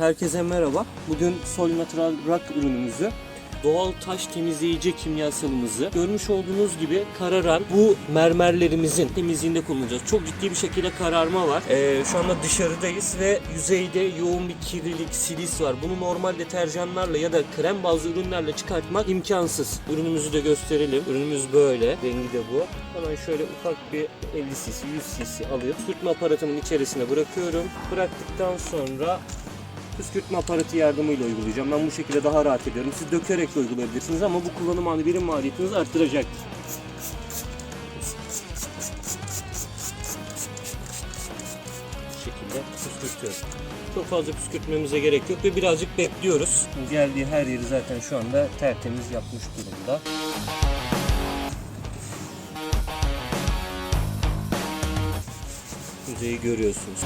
Herkese merhaba. Bugün Sol Natural Rock ürünümüzü doğal taş temizleyici kimyasalımızı görmüş olduğunuz gibi kararan bu mermerlerimizin temizliğinde kullanacağız. Çok ciddi bir şekilde kararma var. Ee, şu anda dışarıdayız ve yüzeyde yoğun bir kirlilik, silis var. Bunu normal deterjanlarla ya da krem bazlı ürünlerle çıkartmak imkansız. Ürünümüzü de gösterelim. Ürünümüz böyle. Rengi de bu. Hemen şöyle ufak bir 50 cc, 100 cc alıp sürtme aparatımın içerisine bırakıyorum. Bıraktıktan sonra püskürtme aparatı yardımıyla uygulayacağım. Ben bu şekilde daha rahat ediyorum. Siz dökerek de uygulayabilirsiniz ama bu kullanım anı birim maliyetinizi arttıracaktır. Bu şekilde püskürtüyorum. Çok fazla püskürtmemize gerek yok ve birazcık bekliyoruz. Geldiği her yeri zaten şu anda tertemiz yapmış durumda. Yüzeyi görüyorsunuz.